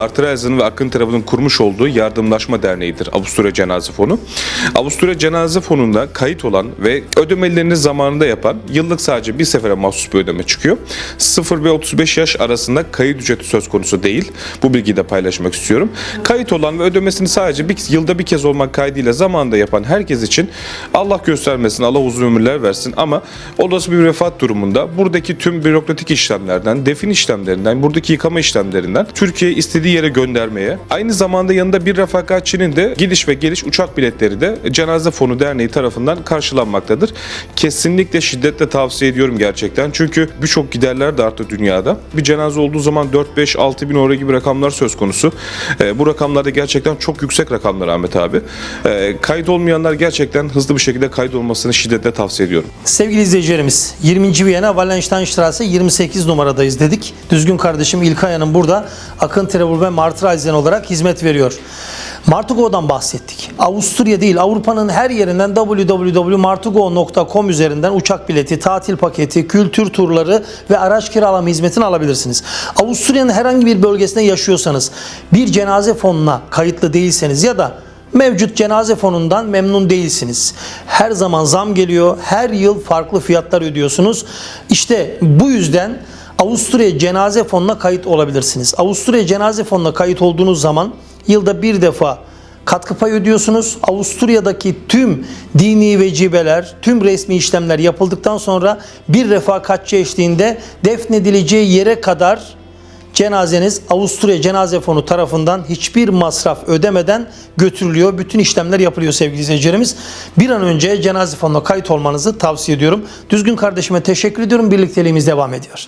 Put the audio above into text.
Artraz'ın ve Akın tarafının kurmuş olduğu yardımlaşma derneğidir Avusturya Cenaze Fonu. Avusturya Cenaze Fonu'nda kayıt olan ve ödemelerini zamanında yapan yıllık sadece bir sefere mahsus bir ödeme çıkıyor. 0 ve 35 yaş arasında kayıt ücreti söz konusu değil. Bu bilgiyi de paylaşmak istiyorum. Kayıt olan ve ödemesini sadece bir, yılda bir kez olmak kaydıyla zamanında yapan herkes için Allah göstermesin, Allah uzun ömürler versin ama olası bir vefat durumunda buradaki tüm bürokratik işlemlerden, defin işlemlerinden, buradaki yıkama işlemlerinden Türkiye istediği yere göndermeye, aynı zamanda yanında bir refakatçinin de gidiş ve geliş uçak biletleri de Cenaze Fonu Derneği tarafından karşılanmaktadır. Kesinlikle şiddetle tavsiye ediyorum gerçekten. Çünkü birçok giderler de arttı dünyada. Bir cenaze olduğu zaman 4 5 6 bin euro gibi rakamlar söz konusu. Ee, bu rakamlar da gerçekten çok yüksek rakamlar Ahmet abi. Ee, kayıt olmayanlar gerçekten hızlı bir şekilde kayıt olmasını şiddetle tavsiye ediyorum. Sevgili izleyicilerimiz 20. Viyana Wallensteinstraße 28 numaradayız dedik. Düzgün kardeşim İlkay Hanım burada Akın Travel ve Martreisen olarak hizmet veriyor. Martugo'dan bahsettik. Avusturya değil Avrupa'nın her yerinden www.martugo.com üzerinden uçak bileti, tatil paketi, kültür turları ve araç kiralama hizmetini alabilirsiniz. Avusturya'nın herhangi bir bölgesinde yaşıyorsanız, bir cenaze fonuna kayıtlı değilseniz ya da Mevcut cenaze fonundan memnun değilsiniz. Her zaman zam geliyor. Her yıl farklı fiyatlar ödüyorsunuz. İşte bu yüzden Avusturya Cenaze Fonu'na kayıt olabilirsiniz. Avusturya Cenaze Fonu'na kayıt olduğunuz zaman yılda bir defa katkı payı ödüyorsunuz. Avusturya'daki tüm dini vecibeler, tüm resmi işlemler yapıldıktan sonra bir refakatçi eşliğinde defnedileceği yere kadar Cenazeniz Avusturya Cenaze Fonu tarafından hiçbir masraf ödemeden götürülüyor. Bütün işlemler yapılıyor sevgili izleyicilerimiz. Bir an önce Cenaze Fonu'na kayıt olmanızı tavsiye ediyorum. Düzgün kardeşime teşekkür ediyorum. Birlikteliğimiz devam ediyor.